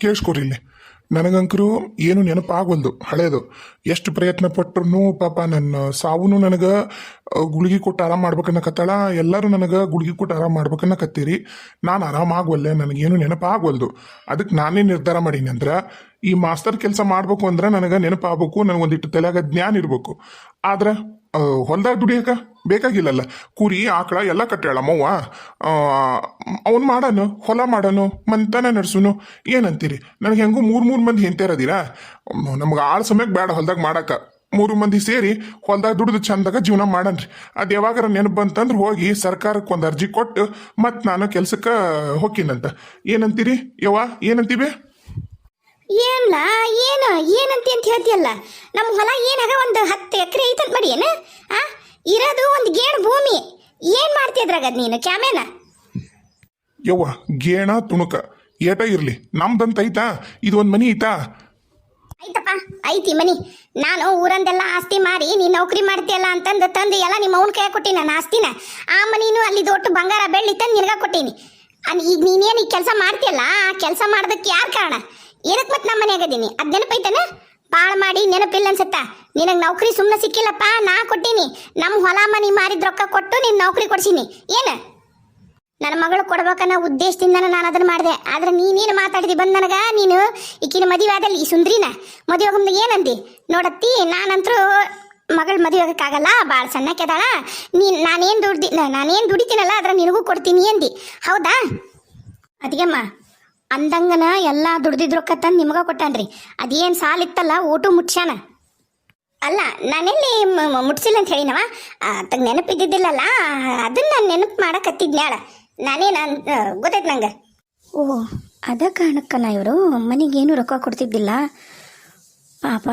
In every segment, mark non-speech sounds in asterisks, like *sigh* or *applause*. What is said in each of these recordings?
ಕೇಳಿಸ್ಕೊರಿ ಇಲ್ಲಿ. ನನಗಂಕರು ಏನು ನೆನಪಾಗೊಂದು, ಹಳೇದು. ಎಷ್ಟು ಪ್ರಯತ್ನ ಪಟ್ಟರು ಪಾಪ ನನ್ನ ಸಾವುನು ನನಗೆ ಗುಳಿಗೆ ಕೊಟ್ಟು ಆರಾಮ್ ಮಾಡ್ಬೇಕನ್ನಕತ್ತಾಳ ಎಲ್ಲರೂ ನನಗೆ ಗುಳಿಗೆ ಕೊಟ್ಟು ಆರಾಮ್ ಮಾಡ್ಬೇಕನ್ನಕತ್ತೀರಿ ನಾನು ಆರಾಮ್ ಆಗವಲ್ಲೆ ನನಗೇನು ನೆನಪಾಗವಲ್ದು ಅದಕ್ಕೆ ನಾನೇ ನಿರ್ಧಾರ ಮಾಡೀನಿ ಅಂದ್ರೆ, ಈ ಮಾಸ್ತರ್ ಕೆಲಸ ಮಾಡ್ಬೇಕು ಅಂದ್ರೆ ನನಗೆ ನೆನಪಾಗಬೇಕು ನನಗೊಂದಿಟ್ಟು ತಲೆಯಾಗ ಜ್ಞಾನ ಇರಬೇಕು. ಆದ್ರೆ ಹೊಲ್ದಾಗ ದುಡಿಯಕ ಬೇಕಾಗಿಲ್ಲಲ್ಲ. ಕುರಿ, ಆಕಳ ಎಲ್ಲ ಕಟ್ಟಾಳ ಮವ್ವ ಅವನು ಮಾಡನು, ಹೊಲ ಮಾಡನು, ಮಂತನ ನಡ್ಸುನು. ಏನಂತೀರಿ? ನನಗೆ ಹೆಂಗೂ ಮೂರು ಮೂರು ಮಂದಿ ಹೆಂತೇರದಿರಾ ನಮ್ಗೆ ಆಳ್ ಸಮಯಕ್ಕೆ ಬೇಡ ಹೊಲ್ದಾಗ ಮಾಡಕ ಮೂರು ಮಂದಿ ಸೇರಿ ಹೊಲ್ದಾಗ ದುಡಿದು ಚಂದಾಗ ಜೀವನ ಮಾಡನ್ರಿ. ಅದು ಯಾವಾಗಾರ ನೆನಪು ಬಂತಂದ್ರೆ ಹೋಗಿ ಸರ್ಕಾರಕ್ಕೆ ಒಂದು ಅರ್ಜಿ ಕೊಟ್ಟು ಮತ್ತೆ ನಾನು ಕೆಲ್ಸಕ್ಕೆ ಹೋಗಿನಂತ ಏನಂತೀರಿ? ಯವ್ವ, ಏನಂತೀವಿ? ಏನ್ಲ? ಏನು? ಏನಂತ ಅಂತ ಹೇಳ್ತಿಯಲ್ಲ? ನಮ್ಮ ಹೊಲ ಏನಾಗ ಒಂದು ಹತ್ತು ಎಕರೆ ಐತಂತ ಮಾಡಿ ಏನು? ಆ? ಇರೋದು ಒಂದು ಗೇಣು ಭೂಮಿ. ಏನ್ ಮಾಡ್ತಿದ್ರಾಗ ನೀನು ಕ್ಯಾಮೇನ? ಯವ್ವ ಗೇಣ ತುಣುಕ. ಏಟ ಇರ್ಲಿ. ನಮ್ದಂತ ಐತಾ? ಇದು ಒಂದು ಮನಿ ಐತಾ? ಆಯ್ತಪ್ಪ ಐತಿ ಮನಿ. ನಾನು ಊರಂದೆಲ್ಲ ಆಸ್ತಿ ಮಾರಿ ನೀ ನೌಕರಿ ಮಾಡ್ತೀಯಲ್ಲ ಅಂತಂದು ತಂದು ಎಲ್ಲ ನಿಮ್ಮ ಅವನ ಕೈ ಕೊಟ್ಟಿನಿ ನಾನು ಆಸ್ತಿನ? ಆ ಮನಿನೂ ಅಲ್ಲಿ ದೊಡ್ಡ ಬಂಗಾರ ಬೆಳ್ಳಿ ತಂದು ನಿನಗ ಕೊಟ್ಟೀನಿ. ಅನ್ ಈಗ ನೀನೇನು ಈ ಕೆಲಸ ಮಾಡ್ತಿಯಲ್ಲ? ಆ ಕೆಲಸ ಮಾಡೋದಕ್ಕೆ ಯಾರು ಕಾರಣ? ಏನಕ್ಕೆ ಮತ್ತೆ ನಮ್ಮ ಮನೆಯಾಗದೀನಿ ಅದು ನೆನಪೈತನ? ಬಾಳ್ ಮಾಡಿ ನೆನಪಿಲ್ಲ ಅನ್ಸತ್ತ? ನಿನಗೆ ನೌಕರಿ ಸುಮ್ಮನೆ ಸಿಕ್ಕಿಲ್ಲಪ್ಪ, ನಾ ಕೊಟ್ಟೀನಿ. ನಮ್ಮ ಹೊಲ ಮನಿ ಮಾರಿದ ರೊಕ್ಕ ಕೊಟ್ಟು ನೀನು ನೌಕರಿ ಕೊಡ್ಸೀನಿ. ಏನು? ನನ್ನ ಮಗಳು ಕೊಡ್ಬೇಕನ್ನೋ ಉದ್ದೇಶದಿಂದ ನಾನು ಅದನ್ನ ಮಾಡಿದೆ. ಆದ್ರೆ ನೀನೇನು ಮಾತಾಡಿದಿ ಬಂದ್ ನನಗ? ನೀನು ಈಕಿನ ಮದುವೆ ಆದಲ್ಲಿ ಈ ಸುಂದ್ರಿನ? ಮದುವೆ ಮುಂದೆ ಏನಂದಿ? ನೋಡತ್ತಿ, ನಾನಂತರೂ ಮಗಳ ಮದುವೆ ಆಗಕ್ಕಾಗಲ್ಲ ಭಾಳ ಸಣ್ಣಕ್ಕೆದಾಳ ನೀನು, ನಾನೇನು ದುಡ್ದಿ, ನಾನೇನು ದುಡಿತೀನಲ್ಲ ಅದ್ರ ನಿನಗೂ ಕೊಡ್ತೀನಿ ಅಂದಿ. ಹೌದಾ? ಅದಿಗೆಮ್ಮ ಅಂದಂಗನ ಎಲ್ಲ ದುಡ್ದಿದ್ ರೊಕ್ಕ ತಂದು ನಿಮಗ ಕೊಟ್ಟಾನ್ರಿ. ಅದೇನು ಸಾಲಿತ್ತಲ್ಲ ಓಟು ಮುಟ್ಸ್ಯಾನ. ಅಲ್ಲ, ನಾನೆಲ್ಲಿ ಮುಟ್ಸಿಲ್ಲ ಅಂತ ಹೇಳಿನವ? ತಗ ನೆನಪಿದ್ದಿದ್ದಿಲ್ಲಲ್ಲ, ಅದನ್ನ ನಾನು ನೆನಪು ಮಾಡಕತ್ತಿದ್ನ್ಯಾಳ ನಾನೇ ನಾನು ಗೊತ್ತಾಯ್ತು ನಂಗೆ? ಓ, ಅದ ಕಾರಣಕ್ಕನ ಇವರು ಮನೆಗೇನು ರೊಕ್ಕ ಕೊಡ್ತಿದ್ದಿಲ್ಲ. ಪಾಪ,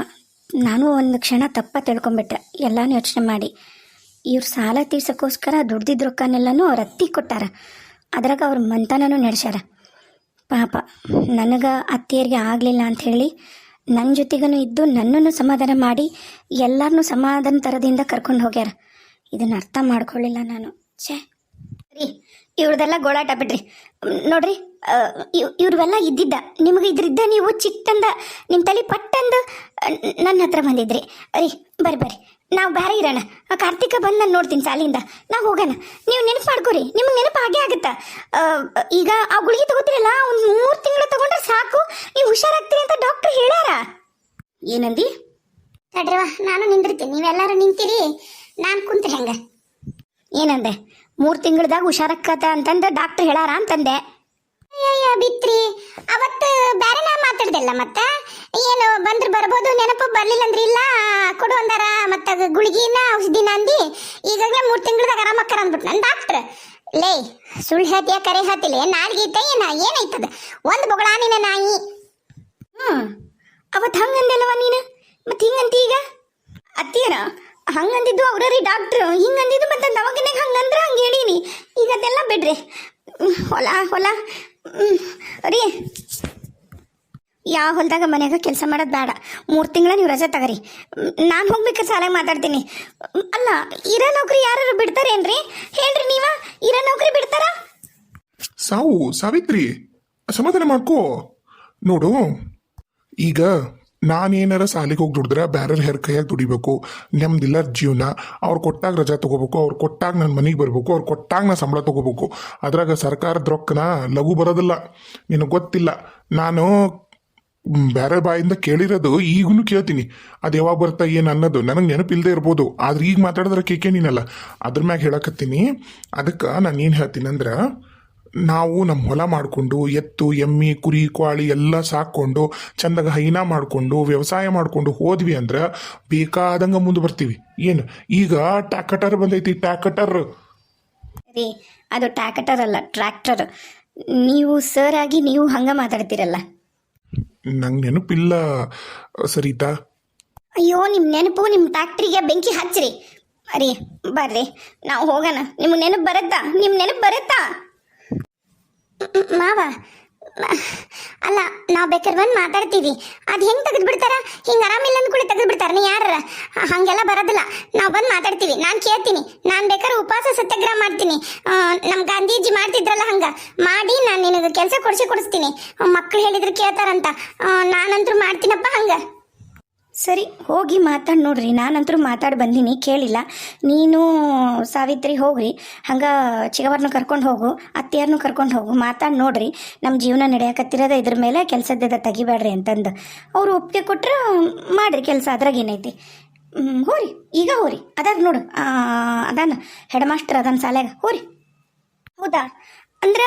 ನಾನು ಒಂದು ಕ್ಷಣ ತಪ್ಪ ತಿಳ್ಕೊಂಬಿಟ್ಟೆ ಎಲ್ಲಾನು ಯೋಚನೆ ಮಾಡಿ. ಇವ್ರು ಸಾಲ ತೀರ್ಸಕ್ಕೋಸ್ಕರ ದುಡ್ದಿದ್ದ ರೊಕ್ಕನೆಲ್ಲನೂ ಅವ್ರ ಅತ್ತಿ ಕೊಟ್ಟಾರ. ಅದ್ರಾಗ ಅವ್ರ ಮಂತನೂ ನಡೆಸ್ಯಾರ. ಪಾಪ, ನನಗೆ ಅತ್ತಿಯರಿಗೆ ಆಗಲಿಲ್ಲ ಅಂತ ಹೇಳಿ ನನ್ನ ಜೊತೆಗೂ ಇದ್ದು ನನ್ನನ್ನು ಸಮಾಧಾನ ಮಾಡಿ ಎಲ್ಲರನ್ನೂ ಸಮಾಧಾನ ಥರದಿಂದ ಕರ್ಕೊಂಡು ಹೋಗ್ಯಾರ. ಇದನ್ನು ಅರ್ಥ ಮಾಡ್ಕೊಳ್ಳಿಲ್ಲ ನಾನು. ಛೇ. ರೀ, ಇವ್ರದೆಲ್ಲ ಗೋಳಾಟ ಬಿಡ್ರಿ. ನೋಡ್ರಿ ಇವ್ರವೆಲ್ಲ ಇದ್ದಿದ್ದ. ನಿಮಗೆ ಇದ್ರಿದ್ದ ನೀವು ಚಿಕ್ಕಂದ ನಿಮ್ಮ ತಲೆ ಪಟ್ಟಂದು ನನ್ನ ಹತ್ರ ಬಂದಿದ್ರಿ. ರೀ, ಬರ್ರಿ ಬರ್ರಿ. ನಾವು ಬೇರೆ ಇರೋಣ. ಆ ಕಾರ್ತಿಕ ಬಂದು ನಾನು ನೋಡ್ತೀನಿ ಸಾಲಿಂದ ನಾವು ಹೋಗೋಣ. ನೀವು ನೆನಪು ಮಾಡ್ಕೊರಿ. ನಿಮ್ಗೆ ನೆನಪು ಹಾಗೆ ಆಗುತ್ತಾ? ಈಗ ಆ ಗುಳಿಗೆ ತಗೋತೀರಲ್ಲ ಒಂದು ಮೂರು ತಿಂಗಳು ತಗೊಂಡ್ರೆ ಸಾಕು. ನೀವು ಹುಷಾರಾಗ್ತೀರಿ ಅಂತ ಡಾಕ್ಟರ್ ಹೇಳ್ಯಾರ. ಏನಂದಿ? ತಡ್ರವ ನಾನು ನಿಂದಿರ್ತೀನಿ. ನೀವೆಲ್ಲರೂ ನಿಂತೀರಿ ನಾನು ಕುಂತ್ರಿ ಹೆಂಗ? ಏನಂದೆ? ಮೂರು ತಿಂಗಳದಾಗ ಹುಷಾರಾಕತ್ತ ಅಂತಂದ ಡಾಕ್ಟರ್ ಹೇಳಾರ ಅಂತಂದೆ. ಅಯ್ಯಯ್ಯ, ಬಿತ್ರಿ. ಅವತ್ತು ನಾ ಮಾತಾಡ್ದಲ್ಲ ಮತ್ತ? ಏನು, ಬಂದ್ರ ಬರ್ಬೋದು, ನೆನಪು ಬರ್ಲಿಲ್ಲ ಅಂದ್ರೆ ಇಲ್ಲ, ಕೊಡು ಅಂದಾರ. ಮತ್ತ ಗುಳಿಗಿನ, ಔಷಧಿನ ಅಂದಿ. ಈಗಾಗಲೇ ಮೂರು ತಿಂಗಳದಾಗ ಆರಾಮಕ್ಕರ ಅಂದ್ಬಿಟ್ಟು ನನ್ನ ಡಾಕ್ಟ್ರ್ ಲೇ, ಸುಳ್ಳು ಹೇಳ್ತೀಯ, ಕರೆ ಹೇಳ್ತಿಲ್ಲ. ನಾಲ್ಗೆ ಐತ, ಏನ ಏನೈತದ ಒಂದು ಬೊಗಳಾನಿನ ನಾಯಿ. ಹ್ಮ್ ಅವತ್ತು ಹಂಗಂದಲ್ಲವ ನೀನು? ಮತ್ತೆ ಹಿಂಗಂತ ಈಗ? ಅತ್ತಿಯರ ಹಂಗಂದಿದ್ದು ರೀ ಡಾಕ್ಟ್ರು ಹಿಂಗಂದಿದ್ದು ಮತ್ತೆ ದವಾಖಾನೆಗೆ ಹಂಗಂದ್ರ ಹಂಗೆ ಹೇಳೀನಿ. ಈಗ ಅದೆಲ್ಲ ಬಿಡ್ರಿ. ಹೊಲ ಹೊಲ. ರೀ ಯಾವ ಹೊಲ್ದಾಗ ಮನೆಯಾಗ ಕೆಲಸ ಮಾಡೋದು ಬೇಡ. ಮೂರು ತಿಂಗಳ ನೀವು ರಜೆ ತಗರಿ. ನಾನು ಹೋಗ್ಬೇಕಾದ್ರೆ ಸಾಲ ಮಾತಾಡ್ತೀನಿ. ಅಲ್ಲ, ಇರ ನೌಕರಿ ಯಾರು ಬಿಡ್ತಾರೇನ್ರಿ? ಹೇಳ್ರಿ ನೀವ, ಇರ ನೌಕರಿ ಬಿಡ್ತಾರ? ಸಾವು, ಸಾವಿತ್ರಿ ಸಮಾಧಾನ ಮಾಡ್ಕೋ. ನೋಡು, ಈಗ ನಾನೇನಾರ ಸಾಲಿಗೆ ಹೋಗಿ ದುಡಿದ್ರೆ ಬ್ಯಾರರ್ ಹೆರ್ ಕೈಯಾಗಿ ದುಡಿಬೇಕು ನೆಮ್ಮದಿಲ್ಲ ಜೀವನ, ಅವ್ರು ಕೊಟ್ಟಾಗ ರಜಾ ತಗೋಬೇಕು, ಅವ್ರು ಕೊಟ್ಟಾಗ ನನ್ನ ಮನೆಗೆ ಬರಬೇಕು, ಅವ್ರು ಕೊಟ್ಟಾಗ ನಾ ಸಂಬಳ ತಗೋಬೇಕು. ಅದ್ರಾಗ ಸರ್ಕಾರದ ರೊಕ್ಕನ ಲಘು ಬರೋದಿಲ್ಲ. ನಿನಗೆ ಗೊತ್ತಿಲ್ಲ. ನಾನು ಬೇರೆ ಬಾಯಿಂದ ಕೇಳಿರೋದು ಈಗೂ ಕೇಳ್ತೀನಿ. ಅದು ಯಾವಾಗ ಬರ್ತಾ, ಏನು ಅನ್ನೋದು ನನಗೆ ನೆನಪಿಲ್ಲದೆ ಇರ್ಬೋದು. ಆದ್ರೆ ಈಗ ಮಾತಾಡಿದ್ರೆ ಕೇಕೆ ನೀನಲ್ಲ. ಅದ್ರ ಮ್ಯಾಗ ಹೇಳಕತ್ತೀನಿ. ಅದಕ್ಕೆ ನಾನು ಏನು ಹೇಳ್ತೀನಿ ಅಂದ್ರೆ ನಾವು ನಮ್ಮ ಹೊಲ ಮಾಡಿಕೊಂಡು ಎತ್ತು ಎಮ್ಮಿ ಕುರಿ ಕ್ವಾಳಿ ಎಲ್ಲ ಸಾಕೊಂಡು ಚಂದಾಗ ಹೈನ ಮಾಡಿಕೊಂಡು ವ್ಯವಸಾಯ ಮಾಡಿಕೊಂಡು ಹೋದ್ವಿ ಅಂದ್ರೆ ಬೇಕಾದಂಗೆ ಮುಂದೆ ಬರ್ತೀವಿ. ಏನು? ಈಗ ಟ್ಯಾಕಟರ್ ಬಂದೈತಿ ಟ್ಯಾಕಟರ್. ರೀ ಅದು ಟ್ಯಾಕಟರ್ ಅಲ್ಲ ಟ್ರ್ಯಾಕ್ಟರ್. ನೀವು ಸರ್ ಆಗಿ ನೀವು ಹಂಗ ಮಾತಾಡ್ತೀರಲ್ಲ. ನಂಗೆ ನೆನಪಿಲ್ಲ ಸರಿತಾ? ಅಯ್ಯೋ ನಿಮ್ಮ ನೆನಪು ನಿಮ್ಮ ಟ್ಯಾಕ್ಟ್ರಿಗೆ ಬೆಂಕಿ ಹಚ್ಚ್ರಿ. ರೀ ಬರ್ರಿ ನಾವು ಹೋಗೋಣ. ನಿಮ್ಗೆ ನೆನಪು ಬರುತ್ತಾ? ನಿಮ್ಮ ನೆನಪು ಬರುತ್ತಾ? ಮಾವ ಅಲ್ಲ ನಾವು ಬೇಕಾದ್ರೆ ಬಂದು ಮಾತಾಡ್ತೀವಿ. ಅದು ಹೆಂಗೆ ತೆಗೆದು ಬಿಡ್ತಾರ ಹಿಂಗೆ ಆರಾಮಿಲ್ಲ ಅಂದ್ಕೂಡಿ ತೆಗೆದು ಬಿಡ್ತಾರ ನೀ ಯಾರ? ಹಾಗೆಲ್ಲ ಬರೋದಿಲ್ಲ. ನಾವು ಬಂದು ಮಾತಾಡ್ತೀವಿ. ನಾನು ಕೇಳ್ತೀನಿ. ನಾನು ಬೇಕಾದ್ರೆ ಉಪವಾಸ ಸತ್ಯಾಗ್ರಹ ಮಾಡ್ತೀನಿ. ನಮ್ಮ ಗಾಂಧೀಜಿ ಮಾಡ್ತಿದ್ರಲ್ಲ ಹಂಗೆ. ಮಾಡಿ ನಾನು ನಿನಗೆ ಕೆಲಸ ಕೊಡಿಸಿ ಕೊಡಿಸ್ತೀನಿ. ಮಕ್ಳು ಹೇಳಿದ್ರು ಕೇಳ್ತಾರಂತ. ಆ, ನಾನಂತೂ ಮಾಡ್ತೀನಪ್ಪ ಹಂಗೆ. ಸರಿ, ಹೋಗಿ ಮಾತಾಡಿ ನೋಡ್ರಿ. ನಾನಂತರೂ ಮಾತಾಡಿ ಬಂದೀನಿ. ಕೇಳಿಲ್ಲ. ನೀನು ಸಾವಿತ್ರಿ ಹೋಗ್ರಿ. ಹಂಗೆ ಚಿಗವರ್ನು ಕರ್ಕೊಂಡು ಹೋಗು, ಅತ್ತಿಯರ್ನು ಕರ್ಕೊಂಡು ಹೋಗು. ಮಾತಾಡಿ ನೋಡ್ರಿ. ನಮ್ಮ ಜೀವನ ನಡೆಯಕತ್ತಿರೋದ ಇದ್ರ ಮೇಲೆ ಕೆಲಸದ್ದೆದ ತೆಗಿಬೇಡ್ರಿ ಅಂತಂದು. ಅವ್ರು ಒಪ್ಪಿಗೆ ಕೊಟ್ರೆ ಮಾಡ್ರಿ ಕೆಲಸ. ಅದ್ರಾಗ ಏನೈತಿ? ಹೋರಿ. ಈಗ ಹೋರಿ. ಅದಾಗ ನೋಡು. ಅದಾನ ಹೆಡ್ ಮಾಸ್ಟರ್ ಅದಾನ ಸಾಲ್ಯಾಗ. ಹೋರಿ. ಹೌದಾ? ಅಂದ್ರೆ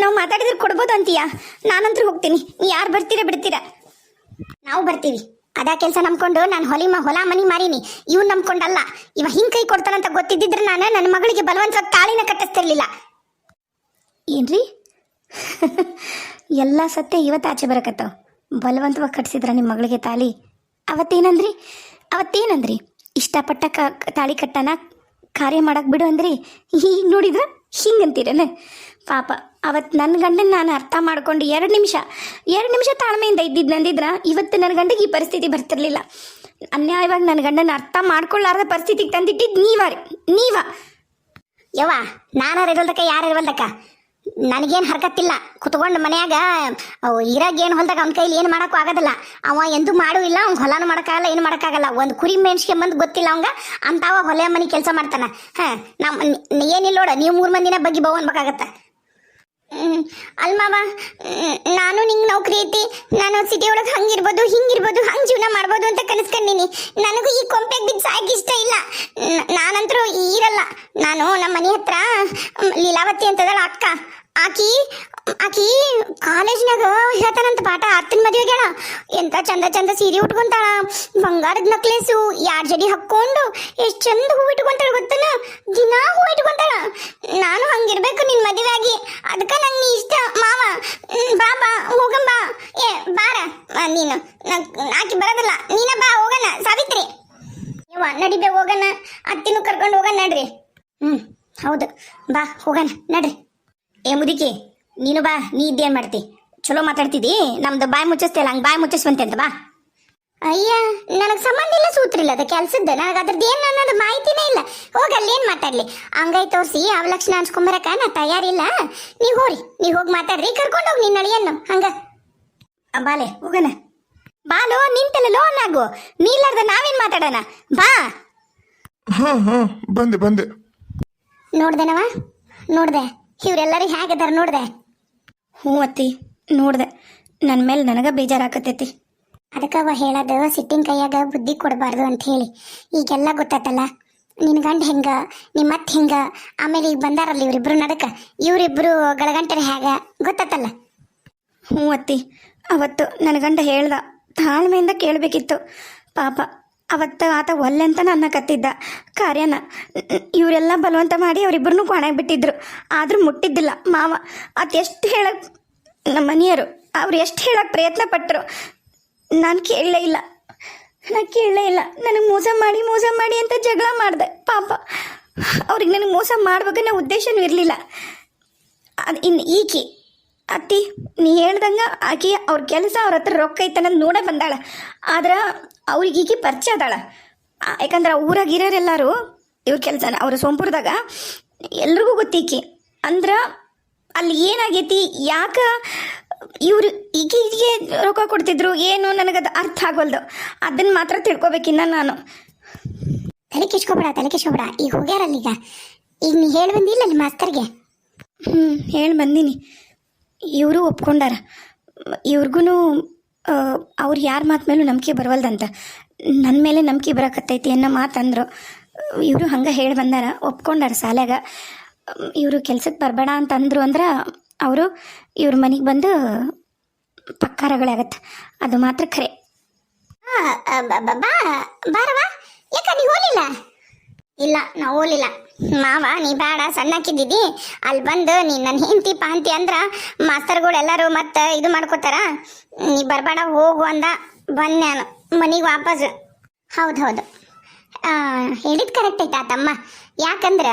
ನಾವು ಮಾತಾಡಿದ್ರೆ ಕೊಡ್ಬೋದು ಅಂತೀಯಾ ನಾನಂತರೂ ಹೋಗ್ತೀನಿ. ಯಾರು ಬರ್ತೀರಾ ಬಿಡ್ತೀರಾ? ನಾವು ಬರ್ತೀವಿ. ಅದ ಕೆಲಸ ನಂಬ್ಕೊಂಡು ನಾನು ಹೊಲಿ ಹೊಲ ಮನಿ ಮಾರೀನಿ. ಇವ್ನು ನಂಬ್ಕೊಂಡಲ್ಲ. ಇವ ಹಿಂಗ್ ಕೈ ಕೊಡ್ತಾನಂತ ಗೊತ್ತಿದ್ದಿದ್ರೆ ನಾನು ನನ್ನ ಮಗಳಿಗೆ ಬಲವಂತವಾಗಿ ತಾಳಿನ ಕಟ್ಟಿಸ್ತಿರ್ಲಿಲ್ಲ. ಏನ್ರಿ? *laughs* ಎಲ್ಲ ಸತ್ಯ ಇವತ್ತು ಆಚೆ ಬರಕತ್ತಾವ ಬಲವಂತವಾಗಿ ಕಟ್ಸಿದ್ರ ನಿಮ್ಮ ಮಗಳಿಗೆ ತಾಳಿ. ಅವತ್ತೇನಂದ್ರಿ? ಅವತ್ತೇನಂದ್ರಿ? ಇಷ್ಟಪಟ್ಟ ಕ ತಾಳಿ ಕಟ್ಟನ ಕಾರ್ಯ ಮಾಡಕ್ಕೆ ಬಿಡು ಅಂದ್ರಿ. *laughs* ಈಗ ನೋಡಿದ್ರ? ಹಿಂಗಂತೀರನ ಪಾಪ ಅವತ್ತು ನನ್ನ ಗಂಡನ ನಾನು ಅರ್ಥ ಮಾಡ್ಕೊಂಡು ಎರಡು ನಿಮಿಷ ಎರಡು ನಿಮಿಷ ತಾಳ್ಮೆಯಿಂದ ಇದ್ದಿದ್ದು ನಂದಿದ್ರ ಇವತ್ತು ನನ್ನ ಗಂಡಗೆ ಈ ಪರಿಸ್ಥಿತಿ ಬರ್ತಿರ್ಲಿಲ್ಲ. ಅನ್ಯಾಯವಾಗಿ ನನ್ನ ಗಂಡನ ಅರ್ಥ ಮಾಡ್ಕೊಳ್ಳಾರದ ಪರಿಸ್ಥಿತಿಗೆ ತಂದಿಟ್ಟಿದ್ದು ನೀವಾರಿ ನೀವ. ಯವ್ವ, ನಾನು ಇರೋಲ್ದಕ್ಕ, ಯಾರು ಇರಲ್ದಕ್ಕ? ನನಗೇನು ಹರ್ಕತ್ತಿಲ್ಲ. ಕುತ್ಕೊಂಡು ಮನ್ಯಾಗ, ಅವು ಇರಾಗ ಏನು ಹೊಲ್ದಾಗ ಅವ್ನ ಕೈಲಿ ಏನು ಮಾಡೋಕ್ಕೂ ಆಗೋದಿಲ್ಲ. ಅವ ಎಂದೂ ಮಾಡೂ ಇಲ್ಲ, ಅವ್ನ ಹೊಲನೂ ಮಾಡೋಕ್ಕಾಗಲ್ಲ, ಏನು ಮಾಡೋಕ್ಕಾಗಲ್ಲ. ಒಂದು ಕುರಿ ಮೆಣ್ಸ್ಕೆ ಬಂದು ಗೊತ್ತಿಲ್ಲ ಅವಂಗ, ಅಂತಾವ ಹೊಲೆಯ ಮನೆ ಕೆಲಸ ಮಾಡ್ತಾನೆ. ಹಾಂ ನಮ್ಮ ಏನಿಲ್ಲ ನೋಡ, ನೀವು ಮೂರು ಮಂದಿನ ಬಗ್ಗೆ ಬವ್ ಅನ್ಬೇಕಾಗತ್ತೆ ಹ್ಮ್, ಅಲ್ ಮಾವ ಹ್ಮ್, ನಾನು ನಿಂಗೆ ನೌಕರಿ ಐತಿ. ನಾನು ಸಿಟಿ ಒಳಗೆ ಹಂಗಿರ್ಬೋದು ಹಿಂಗಿರ್ಬೋದು ಹಂಗೆ ಜೀವನ ಮಾಡ್ಬೋದು ಅಂತ ಕನಸ್ಕೊಂಡಿನಿ. ನನಗೂ ಈ ಕೊಂಪೆಗೆ ಬಿದ್ದು ಸಾಯಕ್ಕೆ ಇಷ್ಟ ಇಲ್ಲ. ನಾನಂತರೂ ಇರಲ್ಲ ನಾನು ನಮ್ಮ ಮನೆ ಹತ್ರ ಲೀಲಾವತಿ ಅಂತದಳ ಅಕ್ಕ. ಆಕಿ ಆಕಿ ಕಾಲೇಜ್ನಾಗ ಹೇಳ್ತಾನಂತ ಪಾಠ, ಅತ್ತನ ಮದುವೆಗೆಳ ಎಂತ ಚಂದ ಚಂದ ಸೀರೆ ಉಟ್ಕೊಂತಾಳ, ಬಂಗಾರದ ನಕ್ಲೇಸು ಯಾರ್ ಜಡಿ ಹಾಕ್ಕೊಂಡು ಎಷ್ಟು ಚಂದ ಹೂ ಇಟ್ಕೊಂತಾಳ ಗೊತ್ತನ? ದಿನಾ ಹೂ ಇಟ್ಕೊಂತಾಳ. ನಾನು ಹಂಗಿರ್ಬೇಕು ನಿನ್ ಆಗಿ ಅದಕ್ಕ ನಂಗೆ ಇಷ್ಟ. ಮಾವ ಬಾ ಬಾ ಹೋಗಂ ಬಾ. ಏ, ಬಾರ. ನನ್- ಆಕಿ ಬರೋದಿಲ್ಲ. ನೀನ ಬಾ, ಹೋಗಣ. ಸಾವಿತ್ರಿ. ನೀವು ನಡಿಬೆ ಹೋಗಣ. ಅತ್ತಿನೂ ಕರ್ಕೊಂಡು ಹೋಗಣ, ನಡ್ರಿ. ಹ್ಮ್, ಹೌದು. ಬಾ, ಹೋಗಣ, ನಡ್ರಿ. ಏ, ಮುದಿಕಿ. ನೀನು ಬಾ ನೀ ಇದ್ದೇನ್ ಮಾಡ್ತಿ? ಚಲೋ ಮಾತಾಡ್ತಿದಿ ನಮ್ದು ಬಾಯಿ ಮುಚ್ಚಿಸ್ತಿಯಲ್ಲ ಹಂಗೆ ಬಾಯಿ ಮುಚ್ಚಿಸ್ವಂತೆ ಅಂತ ಬಾ. ಅಯ್ಯ ನನಗೆ ಸಂಬಂಧ ಇಲ್ಲ ಸೂತ್ರ ಇಲ್ಲ ಅದು ಕೆಲ್ಸದ್ದು. ನನಗೆ ಅದ್ರದ್ದು ಏನು ಅನ್ನೋದು ಮಾಹಿತಿನೇ ಇಲ್ಲ. ಹೋಗ ಅಲ್ಲಿ ಏನು ಮಾತಾಡ್ಲಿ? ಹಂಗೈ ತೋರಿಸಿ ಅವಲಕ್ಷಣ ಅನ್ಸ್ಕೊಂಬರಕ ನಾ ತಯಾರಿಲ್ಲ. ನೀ ಹೋರಿ ನೀ ಹೋಗಿ ಮಾತಾಡ್ರಿ ಕರ್ಕೊಂಡು ಹೋಗಿ ನಿನ್ನ ಅಳಿಯನ್ನು. ಹಂಗ. ಬಾಲೆ ಹೋಗಣ. ಬಾಲೋ ನಿಂತಲ್ಲ ಲೋ ಅನ್ನಾಗು ನೀಲಾರ್ದ ನಾವೇನ್ ಮಾತಾಡೋಣ? ಬಾ. ಹಾಂ ಹಾ ಬಂದೆ ಬಂದೆ. ನೋಡ್ದೆನವ ನೋಡ್ದೆ. ಇವ್ರೆಲ್ಲರೂ ಹೇಗಿದ್ದಾರೆ ನೋಡ್ದೆ? ಹ್ಞೂ ಅತ್ತಿ, ನೋಡ್ದೆ. ನನ್ನ ಮೇಲೆ ನನಗ ಅದಕ್ಕೆ ಅವ ಹೇಳೋದು, ಸಿಟ್ಟಿನ ಕೈಯಾಗ ಬುದ್ಧಿ ಕೊಡಬಾರ್ದು ಅಂತ ಹೇಳಿ. ಈಗೆಲ್ಲ ಗೊತ್ತಾತಲ್ಲ ನಿನ್ನ ಗಂಡ ಹೆಂಗ ನಿಮ್ಮ ಅತ್ತೆ ಹೆಂಗ, ಆಮೇಲೆ ಈಗ ಬಂದಾರಲ್ಲ ಇವ್ರಿಬ್ರು ನಡಕ, ಇವ್ರಿಬ್ರು ಗಳಗಂಟರ ಹೇಗ ಗೊತ್ತಾತಲ್ಲ? ಹ್ಞೂ ಅತ್ತಿ, ಅವತ್ತು ನನ್ನ ಗಂಡ ಹೇಳ್ದ, ತಾಳ್ಮೆಯಿಂದ ಕೇಳಬೇಕಿತ್ತು. ಪಾಪ ಅವತ್ತು ಆತ ಒಲ್ಲೆ ಅಂತ ನನ್ನ ಕತ್ತಿದ್ದ. ಕಾರ್ಯನ, ಇವರೆಲ್ಲ ಬಲವಂತ ಮಾಡಿ ಅವರಿಬ್ಬರನ್ನೂ ಬಿಟ್ಟಿದ್ರು ಆದರೂ ಮುಟ್ಟಿದ್ದಿಲ್ಲ. ಮಾವ ಆತ ಎಷ್ಟು ಹೇಳಕ್, ನಮ್ಮ ಮನೆಯವರು ಅವ್ರು ಎಷ್ಟು ಹೇಳಕ್ಕೆ ಪ್ರಯತ್ನ ಪಟ್ಟರು ನಾನು ಕೇಳಲೇ ಇಲ್ಲ. ನಾನು ಕೇಳಲೇ ಇಲ್ಲ. ನನಗೆ ಮೋಸ ಮಾಡಿ ಮೋಸ ಮಾಡಿ ಅಂತ ಜಗಳ ಮಾಡಿದೆ. ಪಾಪ, ಅವ್ರಿಗೆ ನನಗೆ ಮೋಸ ಮಾಡ್ಬೇಕನ್ನೋ ಉದ್ದೇಶನೂ ಇರಲಿಲ್ಲ. ಅದು ಇನ್ನು ಈಕೆ, ಅತ್ತಿ, ನೀ ಹೇಳ್ದಂಗೆ ಆಕೆ ಅವ್ರ ಕೆಲಸ ಅವ್ರ ಹತ್ರ ರೊಕ್ಕ ಐತನ ನೋಡೇ ಬಂದಾಳೆ. ಆದ್ರೆ ಅವ್ರಿಗೆ ಈಗ ಪರಿಚಯ ಅದಾಳ. ಯಾಕಂದ್ರೆ ಊರಾಗ ಇರೋರೆಲ್ಲರೂ ಇವ್ರ ಕೆಲಸನ ಅವ್ರ ಸೋಂಪುರದಾಗ ಎಲ್ರಿಗೂ ಗೊತ್ತೀಕಿ ಅಂದ್ರೆ ಅಲ್ಲಿ ಏನಾಗೈತಿ ಯಾಕ ಇವ್ರು ಈಗಿಗೆ ರೊಕ್ಕ ಕೊಡ್ತಿದ್ರು ಏನು ನನಗದು ಅರ್ಥ ಆಗೋಲ್ದು ಅದನ್ನ ಮಾತ್ರ ತಿಳ್ಕೊಬೇಕಿನ್ನ ನಾನು. ತಲೆ ಕಿಚ್ಕೊಬೇಡ ತಲೆ ಕಿಚ್ಕೊಬೇಡ ಈಗ ಹೋಗ್ಯಾರಲ್ಲ ಈಗ. ಈಗ ನೀ ಹೇಳಿ ಬಂದಿಲ್ಲ ನಿಮ್ಮ ಮಾಸ್ತರ್ಗೆ? ಹ್ಞೂ ಹೇಳಿ ಬಂದೀನಿ. ಇವರು ಒಪ್ಕೊಂಡಾರ. ಇವ್ರಿಗೂ ಅವ್ರು ಯಾರ ಮಾತು ಮೇಲೂ ನಂಬಿಕೆ ಬರವಲ್ದಂತ. ನನ್ನ ಮೇಲೆ ನಂಬಿಕೆ ಬರಕತ್ತೈತಿ ಅನ್ನೋ ಮಾತಂದ್ರು ಇವರು ಹಂಗೆ ಹೇಳಿ ಬಂದಾರ, ಒಪ್ಕೊಂಡಾರ ಸಾಲೆಗ ಇವರು ಕೆಲ್ಸಕ್ಕೆ ಬರಬೇಡ ಅಂತ ಅಂದ್ರು ಅವರು ಇವ್ರ ಮನೆಗೆ ಬಂದು ಪಕ್ಕಾರಗಳಾಗತ್ತೆ. ಅದು ಮಾತ್ರ ಖರೆ. ಬಾ ಬಾರವ ಯಾಕ ನೀವು ಹೋಲಿಲ್ಲ ಇಲ್ಲ ನಾ ಓಲಿಲ್ಲ ಮಾವ, ನೀ ಬೇಡ ಸಣ್ಣಕ್ಕಿದ್ದಿದ್ದಿ ಅಲ್ಲಿ ಬಂದು ನೀ ನನ್ನ ಹೆಂಡತಿ, ಪಾಂತಿ ಅಂದ್ರ ಮಾಸ್ತರ್ಗಳೆಲ್ಲರೂ ಮತ್ತೆ ಇದು ಮಾಡ್ಕೋತಾರ. ನೀ ಬರಬೇಡ, ಹೋಗು ಅಂದ. ಬಂದ್ ನಾನು, ಮನೆಗೆ ವಾಪಸ್. ಹೌದು ಹೌದು. ಹೇಳಿದ್ ಕರೆಕ್ಟ್ ಐತಾ ತಮ್ಮ ಯಾಕಂದ್ರ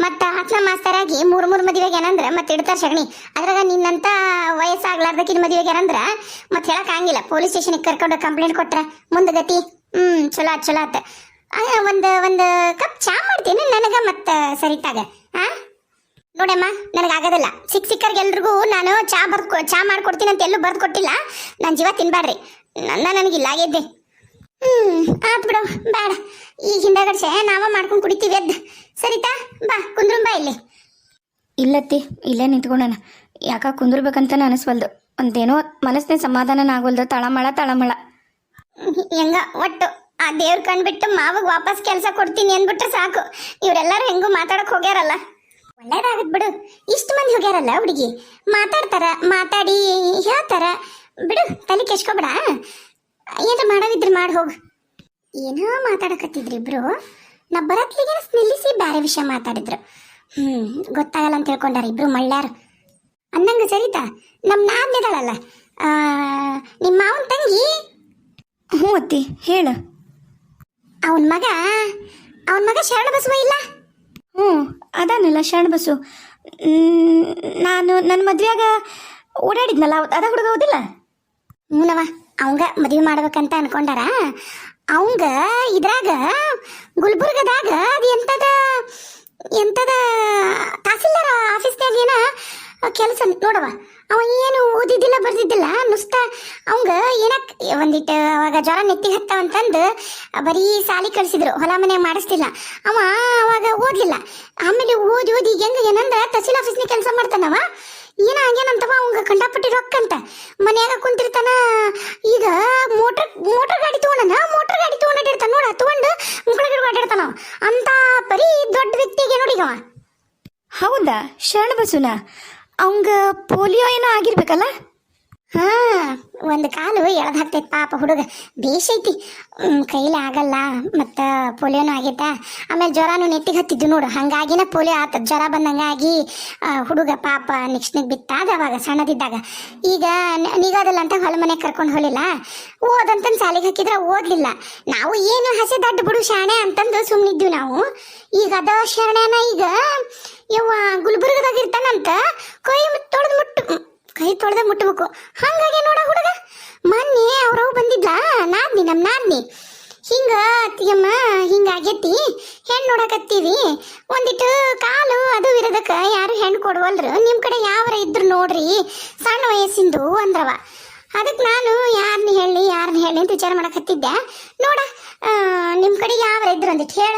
ಮತ್ತ ಹತ್ತನ ಮಾಸ್ತರಾಗಿ ಮೂರ್ ಮೂರ್ ಮದುವೆಗೆ ಏನಂದ್ರ ಮತ್ತೆ ಇಡ್ತಾರ ಸಗಣಿ ಅದ್ರಾಗ ನಿನ್ನಂತ ವಯಸ್ಸಾಗ್ಲಾರ್ದಕ್ಕಿನ ಮದುವೆಗೆ ಏನಂದ್ರ ಮತ್ತೆ ಹೇಳಕ್ ಆಗಿಲ್ಲ ಪೊಲೀಸ್ ಸ್ಟೇಷನ್ಗೆ ಕರ್ಕೊಂಡು ಕಂಪ್ಲೇಂಟ್ ಕೊಟ್ರ. ಮುಂದೆ ಗತಿ. ಹ್ಮ್, ಚಲೋ ಆತ್, ಚಲೋ ಆತ. ಒಂದ್ ಒಂದು ಕಪ್ ಚಾ ಮಾಡ್ತೀನಿ. ನನಗೆ ಮತ್ತೆ ಸರಿತಾಗ. ಹಾ ನೋಡಮ್ಮ ನನಗೆ ಆಗೋದಿಲ್ಲ ಸಿಕ್ ಸಿಕ್ಕರ್ಗೆ ಎಲ್ರಿಗೂ ನಾನು ಚಾ ಬರ್ದು ಚಾ ಮಾಡ್ಕೊಡ್ತೀನಿ ಅಂತ ಎಲ್ಲೂ ಬರ್ದು ಕೊಟ್ಟಿಲ್ಲ. ನನ್ನ ಜೀವ ತಿನ್ಬೇಡ್ರಿ ನನ್ನ ನನಗಿಲ್ಲ ಆಗಿದ್ದೆ ಹ್ಮ್ ಆತ್ ಬಿಡು. ಬೇಡ ಈಗ ಹಿಂದಗಡೆ ನಾವ ಮಾಡ್ಕೊಂಡು ಕುಡಿತೀವಿ ಎದ್ದು. ಸರಿತಾ? ಬಾ ಕುಂದ್ರಂಬ ಇಲ್ಲಿ. ಇಲ್ಲತ್ತಿ ಇಲ್ಲೇ ನಿಂತ್ಕೊಂಡಾನ. ಯಾಕ ಕುಂದ್ರಬೇಕಂತ ಅನಿಸ್ವಲ್ದು ಒಂದೇನೋ ಮನಸ್ಸಿನ ಸಮಾಧಾನ ಆಗೋಲ್ದು. ತಳಮಳ ತಳಮಳ. ಹೆಂಗ? ಒಟ್ಟು. ಆ ದೇವ್ರ ಕಂಡ್ಬಿಟ್ಟು ಮಾವಗ್ ವಾಪಸ್ ಕೆಲಸ ಕೊಡ್ತೀನಿ ಅಂದ್ಬಿಟ್ರೆ ಸಾಕು. ಇವರೆಲ್ಲರೂ ಹೆಂಗೂ ಮಾತಾಡಕ್ ಹೋಗ್ಯಾರಲ್ಲ. ಒಳ್ಳೇದಾಗತ್ ಬಿಡು. ಇಷ್ಟು ಮಂದಿ ಹೋಗ್ಯಾರಲ್ಲ ಹುಡುಗಿ. ಮಾತಾಡ್ತಾರ ಮಾತಾಡಿ ಹೇಳ್ತಾರ. ಬಿಡು ತಲೆ ಕೆಶ್ಕೋಬೇಡ ಏನ್ರ ಮಾಡೋದಿದ್ರೆ ಮಾಡಿ ಹೋಗು. ಏನೋ ಮಾತಾಡಕತ್ತಿದ್ರು ಇಬ್ರು. ನಾ ಬರತ್ಲಿಗೆ ನಿಲ್ಲಿಸಿ ಬೇರೆ ವಿಷಯ ಮಾತಾಡಿದ್ರು. ಹ್ಮ್ ಗೊತ್ತಾಗಲ್ಲ ಅಂತ ತಿಳ್ಕೊಂಡಾರ ಇಬ್ರು ಮಳ್ಳ್ಯಾರು ಅನ್ನಂಗ ಸರಿತಾ? ನಮ್ ನಾದ್ನಿದಾಳಲ್ಲ ಆ, ನಿಮ್ಮ ಮಾವನ ತಂಗಿ? ಹ್ಞೂ ಅತ್ತಿ ಹೇಳು. ಅವನ್ ಮಗ ಅವನ ಮಗ ಶರಣ ಬಸವ ಇಲ್ಲ? ಹ್ಞೂ ಅದಾನಲ್ಲ ಶರಣ ಬಸ್ಸು ನಾನು ನನ್ನ ಮದ್ವೆಯಾಗ ಓಡಾಡಿದ್ನಲ್ಲ ಅದ ಹುಡುಗ ಹೋದಿಲ್ಲ? ಹ್ಞೂನವ ಅವಂಗ ಮದುವೆ ಮಾಡ್ಬೇಕಂತ ಅನ್ಕೊಂಡಾರ ಅವಂಗ ಇದ್ರಾಗ ಗುಲ್ಬರ್ಗದಾಗ ಅದು ಎಂತದ ಎಂತದ ತಹಸೀಲ್ದಾರ ಆಫೀಸ್ನಾಗ ಏನ ಕೆಲಸ ನೋಡವ ಅವ ಏನು ಓದಿದ್ದಿಲ್ಲ, ಬರ್ದಿದ್ದಿಲ್ಲ. ನುಸ್ತ ಅವಂಗ ಏನಕ್ ಒಂದಿಟ್ಟು ಅವಾಗ ಜ್ವರ ನೆತ್ತಿ ಹತ್ತವಂತಂದು ಬರೀ ಸಾಲಿ ಕಳಿಸಿದ್ರು. ಹೊಲ ಮನೆ ಮಾಡಿಸ್ತಿಲ್ಲ. ಅವ ಅವಾಗ ಓದ್ಲಿಲ್ಲ. ಆಮೇಲೆ ಓದಿ ಓದಿ ಈಗ ಹೆಂಗ ಏನಂದ್ರ ತಹಸೀಲ್ ಆಫೀಸ್ನ ಕೆಲಸ ಮಾಡ್ತಾನವ. ಏನ ಹಂಗೇನಂತವ ಅವಂಗ ಕಂಡಾಪಟ್ಟಿ ರೊಕ್ಕಂತ ಮನ್ಯಾಗ ಕುಂತಿರ್ತಾನ. ಈಗ ಮೋಟರ್ ಮೋಟರ್ ಗಾಡಿ ತಗೊಂಡನ, ಮೋಟರ್ ಗಾಡಿ ತಗೊಂಡಿರ್ತಾನ ನೋಡ, ತಗೊಂಡು ಮುಕ್ಕಳಗಿಡ ಅಡ್ಡಿರ್ತಾನ ಅವ. ಅಂತ ಬರೀ ದೊಡ್ಡ ವ್ಯಕ್ತಿಗೆ ನೋಡಿಗವ. ಹೌದಾ ಶರಣ ಬಸ್ಸುನ ಅವಂಗ ಪೋಲಿಯೋ ಏನೋ ಆಗಿರ್ಬೇಕಲ್ಲ? ಹಾ, ಒಂದು ಕಾಲು ಎಳ್ದು ಹಾಕ್ತೈತಿ ಪಾಪ ಹುಡುಗ. ಬೇಷ್ ಐತಿ. ಕೈಲಿ ಆಗಲ್ಲ, ಮತ್ತು ಪೋಲಿಯೋನು ಆಗೈತ? ಆಮೇಲೆ ಜ್ವರನು ನೆತ್ತಿಗೆ ಹತ್ತಿದ್ದು ನೋಡು. ಹಂಗಾಗಿನ ಪೋಲಿಯೋ ಆತ. ಜ್ವರ ಬಂದಂಗಾಗಿ ಹುಡುಗ ಪಾಪ ನೆಕ್ಸ್ಟ್ನಿಗೆ ಬಿತ್ತಾದ ಅವಾಗ, ಸಣ್ಣದಿದ್ದಾಗ. ಈಗ ನ- ಅಂತ ಹೊಲ ಮನೆ ಕರ್ಕೊಂಡು ಹೋಲಿಲ್ಲ. ಓದಂತಂದು ಸಾಲಿಗೆ ಹಾಕಿದ್ರೆ ಓದ್ಲಿಲ್ಲ. ನಾವು ಏನು ಹಸೆ ದಡ್ಡ ಬಿಡು ಶಾಣೆ ಅಂತಂದು ಸುಮ್ಮನಿದ್ವಿ ನಾವು. ಈಗ ಅದ ಶರಣೇನ ಈಗ, ಯವ್ವ, ಗುಲ್ಬರ್ಗದಾಗ ಇರ್ತಾನಂತ ಕೈ ತೊಳೆದು ಮುಟ್ಟು ಕೈ ತೊಳೆದ ಮುಟ್ಟಬೇಕು ಹಂಗಾಗಿ ನೋಡ ಹುಡುಗ. ಮೊನ್ನೆ ಅವ್ರವ್ ಬಂದಿದ್ಲ? ನಾದ್ನಿ ನಮ್ ನಾದ್ನಿ. ಹಿಂಗ ಅತ್ತಿಗೆಮ್ಮ ಹಿಂಗಾಗೈತಿ ಹೆಣ್ಣು ನೋಡಕತ್ತೀವಿ. ಒಂದಿಟ್ಟು ಕಾಲು ಅದು ಇರೋದಕ್ಕೆ ಯಾರು ಹೆಣ್ಣು ಕೊಡುವಲ್ರು? ನಿಮ್ ಕಡೆ ಯಾವ್ರ ಇದ್ರು ನೋಡ್ರಿ. ಸಣ್ಣ ವಯಸ್ಸಿಂದು ಅಂದ್ರವ. ಅದಕ್ಕೆ ನಾನು ಯಾರನ್ನ ಹೇಳಿ ಯಾರನ್ನ ಹೇಳಿ ಅಂತ ವಿಚಾರ ಮಾಡಕತ್ತಿದ್ದೆ. ನೋಡ ನಿಮ್ಮ ನಿಮ್ ಕಡೆ ಯಾವ್ರ ಇದ್ರು ಅಂದಿಟ್ಟು ಹೇಳ.